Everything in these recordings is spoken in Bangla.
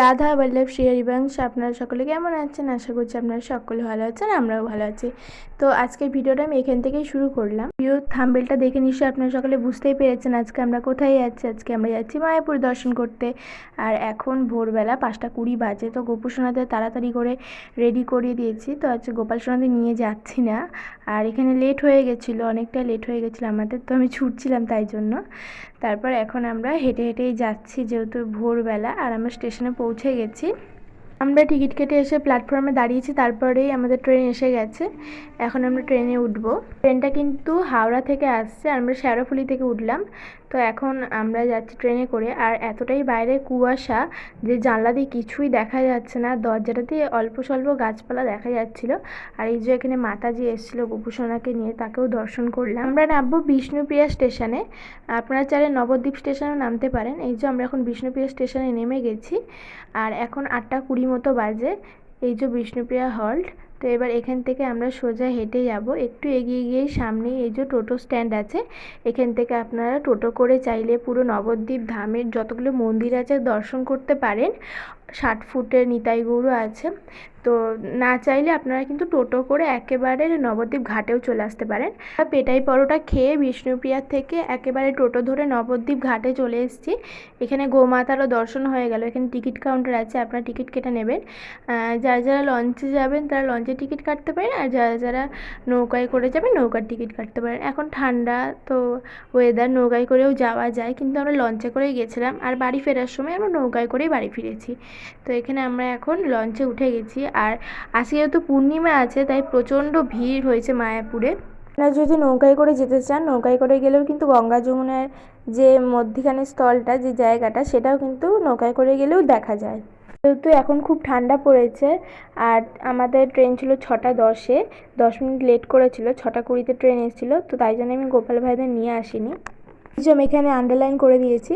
রাধা, বল্লভ শ্রী হরিবংশ আপনারা সকলে কেমন আছেন? আশা করছি আপনারা সকলে ভালো আছেন, আমরাও ভালো আছি। তো আজকের ভিডিওটা আমি এখান থেকেই শুরু করলাম। ভিডিও থাম্বেলটা দেখে নিশ্চয়ই আপনারা সকলে বুঝতেই পেরেছেন আজকে আমরা কোথায় যাচ্ছি আজকে আমরা যাচ্ছি মায়াপুর দর্শন করতে। আর এখন ভোরবেলা পাঁচটা কুড়ি বাজে, তো গোপু সোনাদের তাড়াতাড়ি করে রেডি করিয়ে দিয়েছি। তো আজকে গোপাল সোনাদের নিয়ে যাচ্ছি না। আর এখানে লেট হয়ে গেছিল, অনেকটা লেট হয়ে গেছিল আমাদের, তো আমি ছুটছিলাম তাই জন্য। তারপর এখন আমরা হেঁটে হেঁটেই যাচ্ছি যেহেতু ভোরবেলা আর আমরা স্টেশনে পৌঁছে গেছি। আমরা টিকিট কেটে এসে প্ল্যাটফর্মে দাঁড়িয়েছি, তারপরেই আমাদের ট্রেন এসে গেছে। এখন আমরা ট্রেনে উঠব। ট্রেনটা কিন্তু হাওড়া থেকে আসছে আমরা শেরাফুলি থেকে উঠলাম। তো এখন আমরা যাচ্ছি ট্রেনে করে। আর এতটাই বাইরে কুয়াশা যে জানলা দিয়ে কিছুই দেখা যাচ্ছে না। দরজাটা দিয়ে অল্প স্বল্প গাছপালা দেখা যাচ্ছিল। আর এই যে এখানে মাতাজি এসেছিল গোপুসোনাকে নিয়ে, তাকেও দর্শন করলাম। আমরা নামবো বিষ্ণুপ্রিয়া স্টেশনে। আপনারা চাইলে নবদ্বীপ স্টেশনেও নামতে পারেন। এই যে আমরা এখন বিষ্ণুপ্রিয়া স্টেশনে নেমে গেছি। আর এখন আটটা কুড়ি মতো বাজে। এই যে বিষ্ণুপ্রিয়া হল্ট, তো এবার এখান থেকে আমরা সোজা হেঁটে যাব। একটু এগিয়ে গিয়ে সামনেই এই যে টোটো স্ট্যান্ড আছে, এখান থেকে আপনারা টোটো করে চাইলে পুরো নবদ্বীপ ধামের যতগুলো মন্দির আছে দর্শন করতে পারেন। ষাট ফুটের নিতাই গৌড় আছে। তো না চাইলে আপনারা কিন্তু টোটো করে একেবারে নবদ্বীপ ঘাটেও চলে আসতে পারেন। পেটাই পরোটা খেয়ে বিষ্ণুপ্রিয়ার থেকে একেবারে টোটো ধরে নবদ্বীপ ঘাটে চলে এসেছি। এখানে গোমাতারও দর্শন হয়ে গেল। এখানে টিকিট কাউন্টার আছে, আপনারা টিকিট কেটে নেবেন। যারা যারা লঞ্চে যাবেন তারা লঞ্চে টিকিট কাটতে পারেন আর যারা যারা নৌকায় করে যাবেন নৌকার টিকিট কাটতে পারেন। এখন ঠান্ডা, তো ওয়েদার নৌকায় করেও যাওয়া যায়। কিন্তু আমরা লঞ্চে করেই গেছিলাম আর বাড়ি ফেরার সময় আমরা নৌকায় করেই বাড়ি ফিরেছি। তো এখানে আমরা এখন লঞ্চে উঠে গেছি। আর আজকে যেহেতু পূর্ণিমা আছে, তাই প্রচণ্ড ভিড় হয়েছে মায়াপুরে। আপনারা যদি নৌকায় করে যেতে চান, নৌকায় করে গেলেও কিন্তু গঙ্গা যমুনার যে মধ্যিখানে স্থলটা, যে জায়গাটা, সেটাও কিন্তু নৌকায় করে গেলেও দেখা যায়। যেহেতু এখন খুব ঠান্ডা পড়েছে, আর আমাদের ট্রেন ছিল ছটা দশে, দশ মিনিট লেট করেছিল, ছটা কুড়িতে ট্রেন এসেছিল, তো তাই জন্য আমি গোপাল ভাইদের নিয়ে আসিনি। যে আমি এখানে আন্ডারলাইন করে দিয়েছি।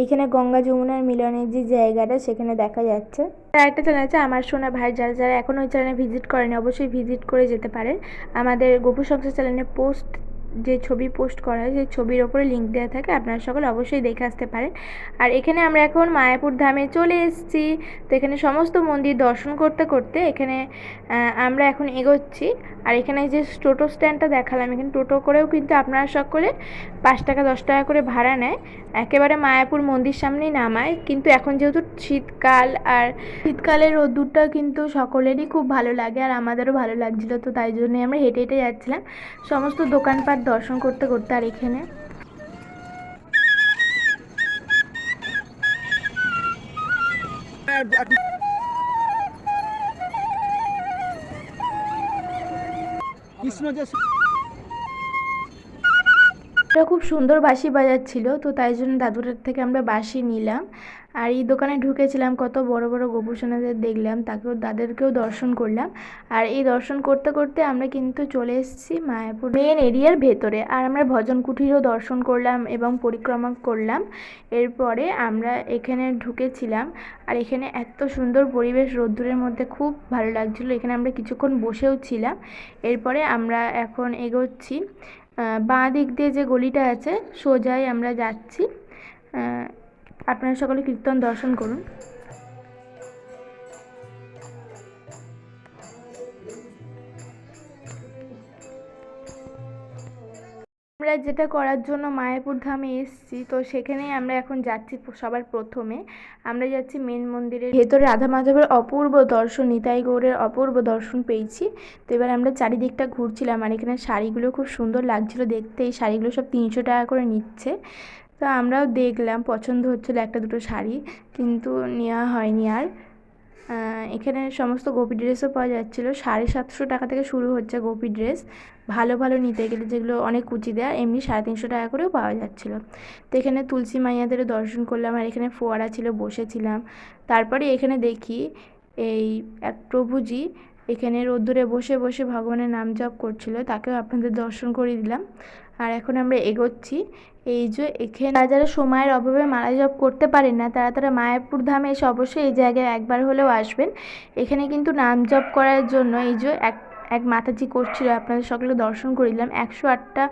এইখানে গঙ্গা যমুনার মিলনের যে জায়গাটা, সেখানে দেখা যাচ্ছে। আর একটা চ্যানেল আছে আমার সোনা ভাই, যারা যারা এখনও ওই চ্যানেলে ভিজিট করেনি, অবশ্যই ভিজিট করে যেতে পারেন। আমাদের গোপু সংসার চ্যানেলে পোস্ট যে ছবি পোস্ট করা হয়, সেই ছবির ওপরে লিঙ্ক দেওয়া থাকে, আপনারা সকলে অবশ্যই দেখে আসতে পারেন। আর এখানে আমরা এখন মায়াপুর ধামে চলে এসেছি। তো এখানে সমস্ত মন্দির দর্শন করতে করতে এখানে আমরা এখন এগোচ্ছি। আর এখানে যে টোটো স্ট্যান্ডটা দেখালাম, এখানে টোটো করেও কিন্তু আপনারা সকলে পাঁচ টাকা, দশ টাকা করে ভাড়া নেয়। একেবারে মায়াপুর মন্দির সামনেই নামায়। কিন্তু এখন যেহেতু শীতকাল, আর শীতকালের রোদ্দুরটা কিন্তু সকলেরই খুব ভালো লাগে, আর আমাদেরও ভালো লাগছিল, তো তাই জন্যই আমরা হেঁটে হেঁটে যাচ্ছিলাম। সমস্ত দোকানপাট দর্শন করতে করতে আর এখানে? কৃষ্ণ যে খুব সুন্দর বাঁশি বাজাচ্ছিল তো তাই জন্য দাদুটার থেকে আমরা বাঁশি নিলাম। আর এই দোকানে ঢুকেছিলাম, কত বড় বড় গোপুসোনাদের দেখলাম, তাকেও, তাদেরকেও দর্শন করলাম। আর এই দর্শন করতে করতে আমরা কিন্তু চলে এসেছি মায়াপুর মেন এরিয়ার ভেতরে। আর আমরা ভজন কুঠিরও দর্শন করলাম এবং পরিক্রমা করলাম। এরপরে আমরা এখানে ঢুকেছিলাম আর এখানে এত সুন্দর পরিবেশ রোদ্দুরের মধ্যে খুব ভালো লাগছিল। এখানে আমরা কিছুক্ষণ বসেও ছিলাম। এরপরে আমরা এখন এগোচ্ছি। বাঁ দিক দিয়ে যে গলিটা আছে, সোজাই আমরা যাচ্ছি। আপনারা সকলে কীর্তন দর্শন করুন। আমরা যেটা করার জন্য মায়াপুর ধামে এসেছি, তো সেখানেই আমরা এখন যাচ্ছি সবার প্রথমে। আমরা যাচ্ছি মেন মন্দিরের ভেতরে রাধা মাধবের অপূর্ব দর্শন, নিতাই গৌরের অপূর্ব দর্শন পেয়েছি। তো এবার আমরা চারিদিকটা ঘুরছিলাম আর এখানে শাড়িগুলো খুব সুন্দর লাগছিল দেখতে। এই শাড়িগুলো সব তিনশো টাকা করে নিচ্ছে। তো আমরাও দেখলাম, পছন্দ হচ্ছিল একটা দুটো শাড়ি, কিন্তু নেওয়া হয়নি আর। এখানে সমস্ত গোপী ড্রেসও পাওয়া যাচ্ছিল। সাড়ে সাতশো টাকা থেকে শুরু হচ্ছে গোপী ড্রেস। ভালো ভালো নিতে গেলে যেগুলো অনেক কুচি দেয়, এমনি সাড়ে তিনশো টাকা করেও পাওয়া যাচ্ছিল। তো এখানে তুলসী মাইয়াদেরও দর্শন করলাম, আর এখানে ফোয়ারা ছিল, বসেছিলাম। তারপরে এখানে দেখি এই এক প্রভুজি এখানে রোদ্দুরে বসে বসে ভগবানের নাম জপ করছিল, তাকেও আপনাদের দর্শন করিয়ে দিলাম। আর এখন আমরা এগোচ্ছি। এই যে এখানে যারা যারা সময়ের অভাবে মালা জপ করতে পারেন না, তারা তারা মায়াপুর ধামে এসে অবশ্যই এই জায়গায় একবার হলেও আসবেন। এখানে কিন্তু নাম জপ করার জন্য এই যে এক এক মাতাজি করছিল, আপনাদের সকলে দর্শন করে দিলাম একশো আটটা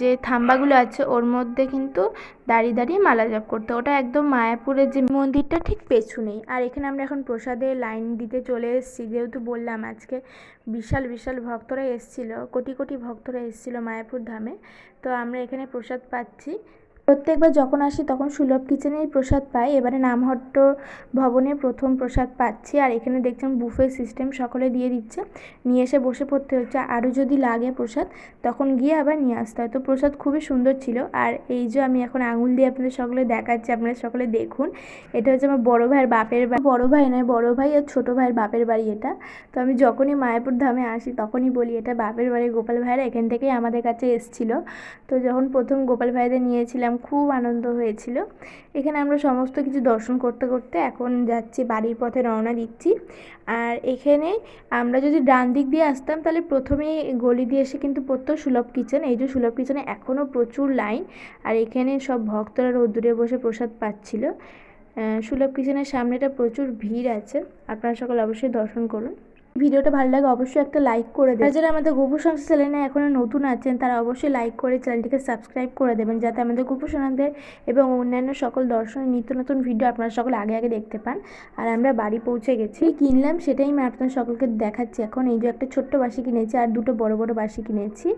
যে থাম্বাগুলো আছে, ওর মধ্যে কিন্তু দাঁড়িয়ে দাঁড়িয়ে মালা জপ করতো। ওটা একদম মায়াপুরের যে মন্দিরটা ঠিক পেছনেই। আর এখানে আমরা এখন প্রসাদে লাইন দিতে চলে এসেছি। যেহেতু বললাম, আজকে বিশাল বিশাল ভক্তরা এসেছিল, কোটি কোটি ভক্তরা এসেছিল মায়াপুর ধামে। তো আমরা এখানে প্রসাদ পাচ্ছি। প্রত্যেকবার যখন আসি তখন সুলভ কিচেনেই প্রসাদ পাই। এবারে নামহট্ট ভবনে প্রথম প্রসাদ পাচ্ছি আর এখানে দেখছেন বুফে সিস্টেম সকলে দিয়ে দিচ্ছে। নিয়ে এসে বসে পড়তে হচ্ছে। আরও যদি লাগে প্রসাদ, তখন গিয়ে আবার নিয়ে আসতে হয়। তো প্রসাদ খুবই সুন্দর ছিল। আর এই যে আমি এখন আঙুল দিয়ে আপনাদের সকলে দেখাচ্ছি, আপনারা সকলে দেখুন। এটা হচ্ছে আমার বড় ভাইয়ের বাপের বাড়ি। বড় ভাই নয়, বড় ভাই আর ছোটো ভাইয়ের বাপের বাড়ি এটা। তো আমি যখনই মায়াপুর ধামে আসি তখনই বলি, এটা বাপের বাড়ি গোপাল ভাইয়েরা এখান থেকেই আমাদের কাছে এসছিল। তো যখন প্রথম গোপাল ভাইদের নিয়েছিলাম খুব আনন্দ হয়েছিল। এখানে আমরা সমস্ত কিছু দর্শন করতে করতে এখন যাচ্ছি, বাড়ির পথে রওনা দিচ্ছি। আর এখানে আমরা যদি ডান দিক দিয়ে আসতাম, তাহলে প্রথমেই গলি দিয়ে এসে কিন্তু পড়তো সুলভ কিচেন। এই যে সুলভ কিচেনে এখনও প্রচুর লাইন। আর এখানে সব ভক্তরা রোদ্দুরে বসে প্রসাদ পাচ্ছিল। সুলভ কিচেনের সামনেটা প্রচুর ভিড় আছে। আপনারা সকলে অবশ্যই দর্শন করুন। ভিডিওটা ভালো লাগে, অবশ্যই একটা লাইক করে দেবেন। যারা আমাদের গোপু সংস্থা চ্যানেলে এখনও নতুন আছেন, তারা অবশ্যই লাইক করে চ্যানেলটিকে সাবস্ক্রাইব করে দেবেন, যাতে আমাদের গোপু সোনাদের এবং অন্যান্য সকল দর্শনের নিত্য নতুন ভিডিও আপনারা সকল আগে আগে দেখতে পান। আর আমরা বাড়ি পৌঁছে গেছি। কিনলাম সেটাই আমি আপনার সকলকে দেখাচ্ছি এখন। এই যে একটা ছোট্ট বাসি কিনেছি আর দুটো বড় বড় বাসি কিনেছি।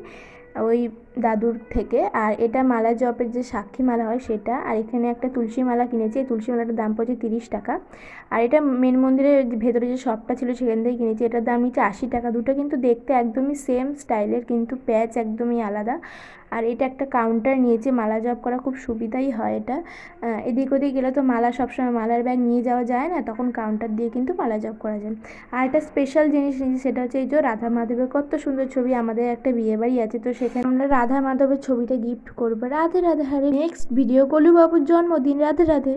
ওই দাদুর থেকে। আর এটা মালা জপের যে সাক্ষী মালা হয় সেটা। আর এখানে একটা তুলসী মালা কিনেছি। এই তুলসী মালাটার দাম পড়ছে তিরিশ টাকা। আর এটা মেন মন্দিরের ভেতরে যে শপটা ছিল সেখান থেকে কিনেছি। এটার দাম নিচ্ছে আশি টাকা। দুটো কিন্তু দেখতে একদমই সেম স্টাইলের কিন্তু প্যাচ একদমই আলাদা। আর এটা একটা কাউন্টার নিয়েছে। মালা জপ করা খুব সুবিধাই হয় এটা। এদিক ওদিক গেলে তো মালা সবসময় মালার ব্যাগ নিয়ে যাওয়া যায় না। তখন কাউন্টার দিয়ে কিন্তু মালা জপ করা যায়। আর একটা স্পেশাল জিনিস নিয়েছি, সেটা হচ্ছে এই যে রাধা মাধবের কত সুন্দর ছবি। আমাদের একটা বিয়ে বাড়ি আছে, তো সেখানে আমরা রাধা মাধবের ছবিটা গিফট করব। রাধে রাধে হারে নেক্সট ভিডিও কলু বাবুর জন্মদিন। রাধে রাধে।